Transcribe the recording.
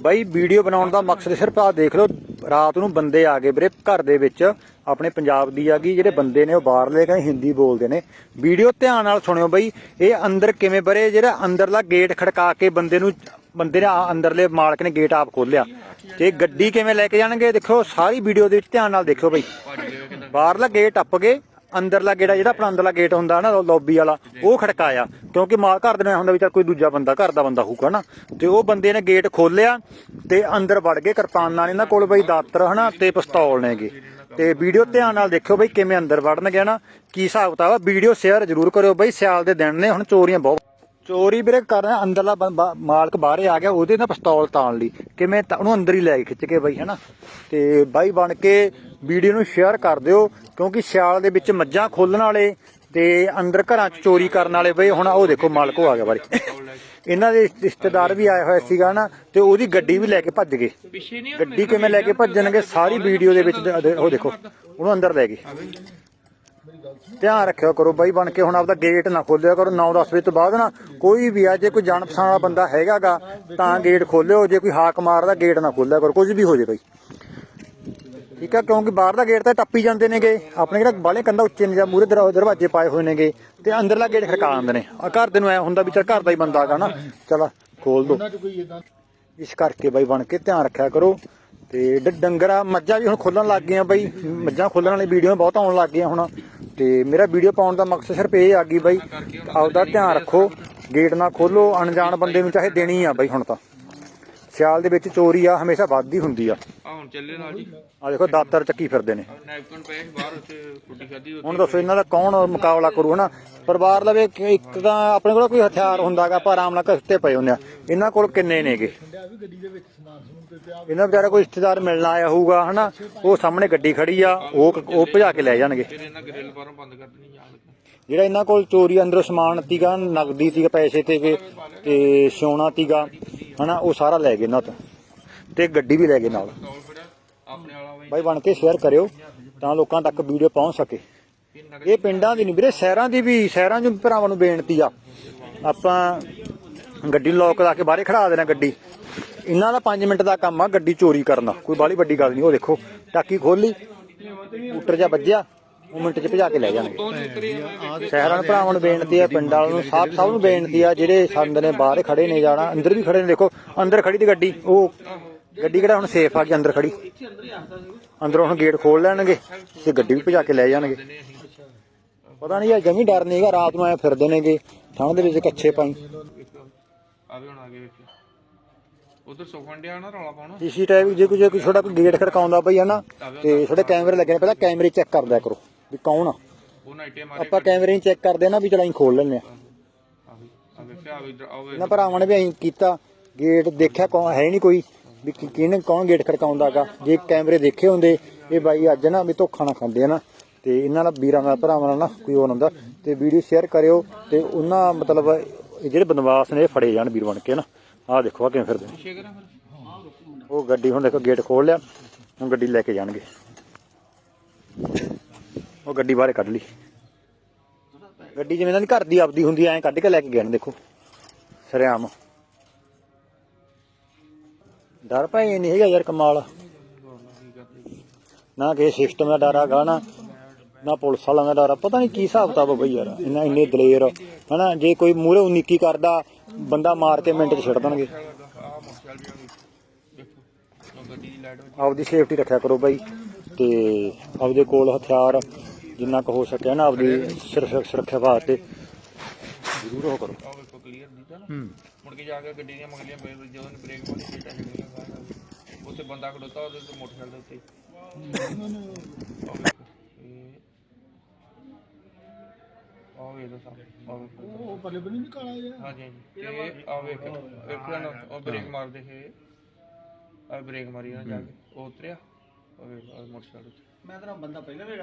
ਬਾਈ, video ਬਣਾਉਣ ਦਾ ਮਕਸਦ ਸਿਰਫ ਆ ਦੇਖ ਲਓ, ਰਾਤ ਨੂੰ ਬੰਦੇ ਆ ਗਏ ਵੀਰੇ ਘਰ ਦੇ ਵਿੱਚ, ਆਪਣੇ ਪੰਜਾਬ ਦੀ ਆ ਗਈ, ਜਿਹੜੇ ਬੰਦੇ ਨੇ ਉਹ ਬਾਹਰਲੇ ਕਹਿੰਦੇ ਹਿੰਦੀ ਬੋਲਦੇ ਨੇ। ਵੀਡੀਓ ਧਿਆਨ ਨਾਲ ਸੁਣਿਓ ਬਾਈ, ਇਹ ਅੰਦਰ ਕਿਵੇਂ ਬਰੇ, ਜਿਹੜਾ ਅੰਦਰਲਾ ਗੇਟ ਖੜਕਾ ਕੇ ਬੰਦੇ ਨੂੰ, ਬੰਦੇ ਨੇ ਆ- ਅੰਦਰਲੇ ਮਾਲਕ ਨੇ ਗੇਟ ਆਪ ਖੋਲਿਆ ਤੇ ਗੱਡੀ ਕਿਵੇਂ ਲੈ ਕੇ ਜਾਣਗੇ, ਦੇਖੋ, ਸਾਰੀ ਵੀਡੀਓ ਦੇ ਵਿੱਚ ਧਿਆਨ ਨਾਲ ਦੇਖਿਓ ਬਾਈ। ਬਾਹਰਲਾ ਗੇਟ ਟੱਪ ਗਏ ਅੰਦਰਲਾ ਗੇੜਾ, ਜਿਹੜਾ ਆਪਣਾ ਅੰਦਰਲਾ ਗੇਟ ਹੁੰਦਾ ਨਾ ਲੌਬੀ ਵਾਲਾ, ਉਹ ਖੜਕਾਇਆ ਕਿਉਂਕਿ ਮਾਲ ਘਰ ਦੇ ਨਾਲ ਹੁੰਦਾ ਵੀ ਚੱਲ ਕੋਈ ਦੂਜਾ ਬੰਦਾ, ਘਰ ਦਾ ਬੰਦਾ ਹੋਊਗਾ ਨਾ। ਤੇ ਉਹ ਬੰਦੇ ਨੇ ਗੇਟ ਖੋਲਿਆ ਤੇ ਅੰਦਰ ਵੜ ਗਏ ਕਿਰਪਾਨਾਂ ਇਹਨਾਂ ਕੋਲ ਬਈ ਦਾਤਰ ਹਨਾ ਤੇ ਪਿਸਤੌਲ ਨੇਗੇ ਤੇ ਵੀਡੀਓ ਧਿਆਨ ਨਾਲ ਦੇਖਿਓ ਬਈ ਕਿਵੇਂ ਅੰਦਰ ਵੜਨਗੇ ਨਾ ਕੀ ਹਿਸਾਬ ਕਿਤਾਬ ਆ। ਵੀਡੀਓ ਸ਼ੇਅਰ ਜ਼ਰੂਰ ਕਰਿਓ ਬਈ, ਸਿਆਲ ਦੇ ਦਿਨ ਨੇ, ਹੁਣ ਚੋਰੀਆਂ ਬਹੁਤ ਚੋਰੀ ਵੀਰੇ ਕਰ ਅੰਦਰਲਾ ਬੰ- ਮਾਲਕ ਬਾਹਰੇ ਆ ਗਿਆ, ਉਹਦੇ ਨਾਲ ਪਿਸਤੌਲ ਤਾਣ ਲਈ। ਕਿਵੇਂ ਤਾਂ, ਉਹਨੂੰ ਅੰਦਰ ਹੀ ਲੈ ਕੇ ਖਿੱਚ ਕੇ ਬਈ, ਹਨਾ? ਤੇ ਬਾਈ ਬਣ ਕੇ ਵੀਡੀਓ ਨੂੰ ਸ਼ੇਅਰ ਕਰ ਦਿਓ, ਕਿਉਂਕਿ ਸਿਆਲ ਦੇ ਵਿੱਚ ਮੱਝਾਂ ਖੋਲਣ ਵਾਲੇ ਤੇ ਅੰਦਰ ਘਰਾਂ 'ਚ ਚੋਰੀ ਕਰਨ ਵਾਲੇ, ਬਈ, ਹੁਣ ਉਹ ਦੇਖੋ, ਮਾਲਕ ਉਹ ਆ ਗਿਆ ਬਾਰੇ ਇਹਨਾਂ ਦੇ ਰਿਸ਼ਤੇਦਾਰ ਵੀ ਆਇਆ ਹੋਇਆ ਸੀਗਾ ਨਾ ਤੇ ਉਹਦੀ ਗੱਡੀ ਵੀ ਲੈ ਕੇ ਭੱਜ ਗਏ। ਪਿੱਛੇ ਨਹੀਂ ਗੱਡੀ ਕਿਵੇਂ ਲੈ ਕੇ ਭੱਜਣਗੇ? ਸਾਰੀ ਵੀਡੀਓ ਦੇ ਵਿੱਚ ਦ- ਦ- ਉਹ ਦੇਖੋ, ਉਹਨੂੰ ਅੰਦਰ ਲੈ ਗਏ। ਧਿਆਨ ਰੱਖਿਆ ਕਰੋ ਬਾਈ, ਬਣ ਕੇ ਹੁਣ ਆਪਦਾ ਗੇਟ ਨਾ ਖੋਲਿਆ ਕਰੋ 9-10 ਵਜੇ ਤੋਂ ਬਾਅਦ ਨਾ ਕੋਈ ਵੀ ਆ, ਜੇ ਕੋਈ ਜਾਣ ਪਛਾਣ ਵਾਲਾ ਬੰਦਾ ਹੈਗਾਗਾ, ਤਾਂ ਗੇਟ ਖੋਲਿਓ, ਜੇ ਕੋਈ ਹਾਕ ਮਾਰਦਾ ਗੇਟ ਨਾ ਖੋਲਿਆ ਕਰੋ, ਕੁਝ ਵੀ ਹੋ ਜੇ ਬਾਈ। ਠੀਕ ਆ, ਕਿਉਂਕਿ ਬਾਹਰ ਦਾ ਗੇਟ ਤਾਂ ਟੱਪੀ ਜਾਂਦੇ ਨੇਗੇ, ਆਪਣੇ ਕਿਹੜਾ ਬਾਲੇ ਕੰਦਾ ਉੱਚੇ ਨੇ ਜਾਂ ਮੂਰੇ ਦਰਵਾਜ਼ੇ ਪਾਏ ਹੋਏ ਨੇਗੇ, ਤੇ ਅੰਦਰਲਾ ਗੇਟ ਖੜਕਾ ਆਉਂਦੇ ਨੇ। ਆ ਘਰ ਦੇ ਨੂੰ ਐ ਹੁੰਦਾ ਵੀ ਚਲ ਘਰ ਦਾ ਹੀ ਬੰਦਾ ਹੈਗਾ ਨਾ, ਚਲ ਖੋਲ ਦੋ। ਇਸ ਕਰਕੇ ਬਾਈ ਬਣ ਕੇ ਧਿਆਨ ਰੱਖਿਆ ਕਰੋ, ਤੇ ਡ- ਡੰਗਰਾਂ ਮੱਝਾਂ ਵੀ ਹੁਣ ਖੋਲਣ ਲੱਗ ਗਈਆਂ ਬਾਈ, ਮੱਝਾਂ ਖੋਲਣ ਵਾਲੀ ਵੀਡੀਓ ਬਹੁਤ ਆਉਣ ਲੱਗ ਗਈਆਂ ਹੁਣ। ਤੇ ਮੇਰਾ ਵੀਡੀਓ ਪਾਉਣ ਦਾ ਮਕਸਦ ਸਿਰਫ ਇਹ ਆ ਗਈ ਬਾਈ ਆਪਦਾ ਧਿਆਨ ਰੱਖੋ ਗੇਟ ਨਾ ਖੋਲੋ, ਅਣਜਾਣ ਬੰਦੇ ਨੂੰ ਚਾਹੇ ਦੇਣੀ ਆ ਬਾਈ ਹੁਣ ਤਾਂ। ਸਿਆਲ ਦੇ ਵਿੱਚ ਚੋਰੀ ਆ ਹਮੇਸ਼ਾ ਵੱਧਦੀ ਹੁੰਦੀ ਆ। ਆ ਹੁਣ ਚੱਲੇ ਨਾਲ ਜੀ। ਆ ਦੇਖੋ ਦਾਤਰ ਚੱਕੀ ਫਿਰਦੇ ਨੇ। ਨੈਪਕਿਨ ਪਏ ਸੀ ਬਾਹਰ ਉੱਤੇ ਕੁੱਟੀ ਖਾਦੀ ਹੁਣ ਦੱਸੋ ਇਹਨਾਂ ਦਾ ਕੌਣ ਮੁਕਾਬਲਾ ਕਰੂ ਹਨਾ? ਪਰਿਵਾਰ ਲਵੇ ਇੱਕ- ਇੱਕ ਤਾਂ ਆਪਣੇ ਕੋਲ ਕੋਈ ਹਥਿਆਰ ਹੁੰਦਾਗਾ ਪਰ ਆਰਾਮ ਨਾਲ ਘਸਤੇ ਪਏ ਹੁੰਦੇ ਆ। ਇਹਨਾਂ ਕੋਲ ਕਿੰਨੇ ਨੇਗੇ? ਇਹਨਾਂ ਵਿਚਾਰਾ ਕੋਈ ਰਿਸ਼ਤੇਦਾਰ ਮਿਲਣ ਆਇਆ ਹੋਊਗਾ ਹਨਾ? ਉਹ ਸਾਹਮਣੇ ਗੱਡੀ ਖੜੀ ਆ ਉਹ ਉਹ ਭਜਾ ਕੇ ਲੈ ਜਾਣਗੇ। ਫਿਰ ਇਹਨਾਂ ਗ੍ਰਿਲ ਬਾਹਰੋਂ ਬੰਦ ਕਰ ਦੇਣੀ ਜਾਣ ਲੱਗਾ ਜਿਹੜਾ ਇਹਨਾਂ ਕੋਲ ਚੋਰੀ ਅੰਦਰੋਂ ਸਮਾਨ ਤੀਗਾ ਨਗਦੀ ਤੀਗਾ ਪੈਸੇ ਤੇ ਤੇ ਸੋਨਾ ਤੀਗਾ ਹਨਾ, ਉਹ ਸਾਰਾ ਲੈ ਗਏ ਇਹਨਾਂ ਤੋਂ ਤੇ ਗੱਡੀ ਵੀ ਲੈ ਗਏ ਨਾਲ। ਬਾਈ ਬਣ ਕੇ ਸ਼ੇਅਰ ਕਰਿਓ ਤਾਂ ਲੋਕਾਂ ਤੱਕ ਵੀਡੀਓ ਪਹੁੰਚ ਸਕੇ। ਇਹ ਪਿੰਡਾਂ ਦੀ ਨਹੀਂ ਵੀਰੇ, ਸ਼ਹਿਰਾਂ ਦੀ ਵੀ, ਸ਼ਹਿਰਾਂ 'ਚ ਭਰਾਵਾਂ ਨੂੰ ਬੇਨਤੀ ਆ। ਆਪਾਂ ਗੱਡੀ ਨੂੰ ਲੋਕ ਲਾ ਕੇ ਬਾਹਰੇ ਖੜਾ ਦੇਣਾ ਗੱਡੀ। ਇਹਨਾਂ ਦਾ 5 ਮਿੰਟ ਦਾ ਕੰਮ ਆ ਗੱਡੀ ਚੋਰੀ ਕਰਨਾ ਕੋਈ ਬਾਲੀ ਵੱਡੀ ਗੱਲ ਨਹੀਂ ਉਹ ਦੇਖੋ, ਟਾਕੀ ਖੋਲੀ ਸਕੂਟਰ ਜਾਂ ਵੱਜਿਆ। ਉਹ ਮਿੰਟ 'ਚ ਭਜਾ ਕੇ ਲੈ ਜਾਣਗੇ। ਤੋਂ ਸ਼ਹਿਰਾਂ ਦੇ ਭਰਾਵਾਂ ਨੂੰ ਬੇਨਤੀ ਆ ਪਿੰਡਾਂ ਵਾਲਿਆਂ ਨੂੰ ਸਭ ਸਭ ਨੂੰ ਬੇਨਤੀ ਆ ਜਿਹੜੇ ਸੰਦ ਨੇ ਬਾਹਰ ਖੜੇ ਨੇ ਜਾਣਾ ਅੰਦਰ ਵੀ ਖੜੇ ਨੇ। ਦੇਖੋ ਅੰਦਰ ਖੜੀ ਦੀ ਗੱਡੀ ਉਹ ਗੱਡੀ ਕਿਹੜਾ ਹੁਣ ਸੇਫ ਆ ਗਈ ਅੰਦਰ ਖੜੀ? ਅੰਦਰੋਂ ਹੁਣ ਗੇਟ ਖੋਲ ਲੈਣਗੇ ਤੇ ਗੱਡੀ ਵੀ ਭਜਾ ਕੇ ਲੈ ਜਾਣਗੇ। ਪਤਾ ਨਹੀਂ ਯਾਰ ਜਮੀ ਡਰ ਨਹੀਂ ਹੈਗਾ ਰਾਤ ਨੂੰ ਐ ਫਿਰਦੇ ਨੇਗੇ। ਠੰਡ ਦੇ ਵਿੱਚ ਕੱਛੇ ਪਾਈ ਆ ਵੀ ਹੁਣ ਆ ਗਏ ਵੇਖਿਓ ਉਧਰ ਸੋਫਣ ਡਿਆ ਨਾ ਰੌਲਾ ਪਾਉਣਾ। ਸੀਸੀਟੀਵੀ ਜੇ ਕੋਈ ਜੇ ਕੋਈ ਛੋਟਾ ਕੋਈ ਗੇਟ ਖੜਕਾਉਂਦਾ ਪਈ ਹੈ ਨਾ ਤੇ ਥੋੜੇ ਕੈਮਰੇ ਲੱਗੇ ਨੇ ਪਹਿਲਾਂ ਕੈਮਰੇ ਚੈੱਕ ਕਰਦਿਆ ਕਰੋ। ਵੀ ਕੌਣ ਆ? ਉਹ ਨਾਈਟੇ ਮਾਰੇ ਆਪਾਂ ਕੈਮਰੇ ਨੂੰ ਚੈੱਕ ਕਰਦੇ ਨਾ ਵੀ ਚਲ ਅਸੀਂ ਖੋਲ ਲੈਂਦੇ ਆ। ਆ ਵੇਖਿਆ ਵੀ ਇੱਧਰ ਆਵੇ ਇਹਨਾਂ ਭਰਾਵਾਂ ਨੇ ਵੀ ਅਸੀਂ ਕੀਤਾ ਗੇਟ ਦੇਖਿਆ ਕੌਣ ਹੈ ਨਹੀਂ ਕੋਈ ਵੀ ਕਿ- ਕਿਹਨੇ ਕੌਣ ਗੇਟ ਖੜਕਾਉਂਦਾਗਾ ਜੇ ਕੈਮਰੇ ਦੇਖੇ ਹੁੰਦੇ ਇਹ ਬਾਈ ਅੱਜ ਨਾ ਵੀ ਧੋਖਾ ਨਾ ਖਾਂਦੇ ਨਾ। ਤੇ ਇਹਨਾਂ ਦਾ ਵੀਰਾਂ ਦਾ ਭਰਾਵਾਂ ਨਾਲ ਨਾ ਕੋਈ ਹੋਰ ਹੁੰਦਾ। ਤੇ ਵੀਡੀਓ ਸ਼ੇਅਰ ਕਰਿਓ ਤੇ ਉਹਨਾਂ ਮਤਲਬ ਇਹ ਜਿਹੜੇ ਬਨਵਾਸ ਨੇ ਇਹ ਫੜੇ ਜਾਣ ਵੀਰ ਬਣ ਕੇ ਨਾ। ਆਹ ਦੇਖੋ ਆ ਕਿਵੇਂ ਫਿਰਦੇ ਨੇ। ਪਿੱਛੇ ਕਰਾਂ ਫਿਰ? ਉਹ ਗੱਡੀ ਹੁਣ ਦੇਖੋ ਗੇਟ ਖੋਲ ਲਿਆ। ਹੁਣ ਗੱਡੀ ਲੈ ਕੇ ਜਾਣਗੇ। ਉਹ ਗੱਡੀ ਬਾਹਰ ਕੱਢ ਲਈ। ਗੱਡੀ ਜਿਵੇਂ ਇਹਨਾਂ ਦੀ ਘਰ ਦੀ ਆਪਦੀ ਹੁੰਦੀ, ਐ ਕੱਢ ਕੇ ਲੈ ਕੇ ਗਏ ਨੇ, ਦੇਖੋ। ਸਰਿਆਮ। ਡਰ ਭਾਈ ਨਹੀਂ ਹੈਗਾ ਯਾਰ ਕਮਾਲ। ਨਾ ਕਿਸੇ ਸਿਸਟਮ ਦਾ ਡਰ ਹੈਗਾ, ਨਾ ਨਾ ਪੁਲਿਸ ਵਾਲਿਆਂ ਦਾ ਡਰ ਪਤਾ ਨਹੀਂ ਕੀ ਹਿਸਾਬ ਕਿਤਾਬ ਬਈ ਯਾਰ, ਇੰਨਾ ਇੰਨੇ ਦਲੇਰ। ਹਨਾ, ਜੇ ਕੋਈ ਮੂਹਰੇ ਉਨੀਕੀ ਕਰਦਾ, ਬੰਦਾ ਮਾਰ ਕੇ ਮਿੰਟ 'ਚ ਛੱਡ ਦੇਣਗੇ। ਆਪਦੀ ਸੇਫਟੀ ਰੱਖਿਆ ਕਰੋ ਬਾਈ, ਤੇ ਆਪਦੇ ਕੋਲ ਹਥਿਆਰ। ਜਿੰਨਾ ਕੁ ਹੋ ਸਕਿਆ ਨਾ ਆਪਦੀ ਸੁਰੱਖਿਆ ਸੁਰੱਖਿਆ ਵਾਸਤੇ। ਜ਼ਰੂਰ ਉਹ ਕਰੋ। ਆ ਵੇਖੋ ਕਲੀਅਰ ਦਿੱਤਾ ਨਾ। ਮੁੜ ਕੇ ਜਾ ਕੇ ਗੱਡੀ ਦੀਆਂ ਮਗਲੀਆਂ ਪਏ ਜਦੋਂ ਨੇ ਬ੍ਰੇਕ ਮਾਰੀ ਸੀਟਾਂ ਛੱਡੀਆਂ ਬਾਹਰ ਉੱਥੇ ਬੰਦਾ ਖੜੋਤਾ ਉਹਦੇ ਤੇ ਮੋਟਰਸਾਈਕਲ ਦੇ ਉੱਤੇ। ਆ ਵੇਖੋ ਇਹ ਆ ਵੇ ਲੋ ਸਾਹਮਣੇ। ਆ ਵੇਖੋ ਉਹ ਪਰਲੇ ਬਣੀ ਕਾਲਾ ਜਿਹਾ ਹਾਂਜੀ ਹਾਂਜੀ। ਇਹ ਆ ਵੇਖ ਵੇਖ ਨਾ ਉਹ ਬ੍ਰੇਕ ਮਾਰਦੇ ਹੈ ਆ ਬ੍ਰੇਕ ਮਾਰੀ ਨਾ ਜਾ ਕੇ ਉਹ ਉਤਰਿਆ। ਉਹ ਵੇਖ ਆਹ ਮੋਟਰਸਾਈਕਲ ਉੱਤੇ। ਮੈਂ ਤਾਂ ਬੰਦਾ ਪਹਿਲਾਂ ਵੀ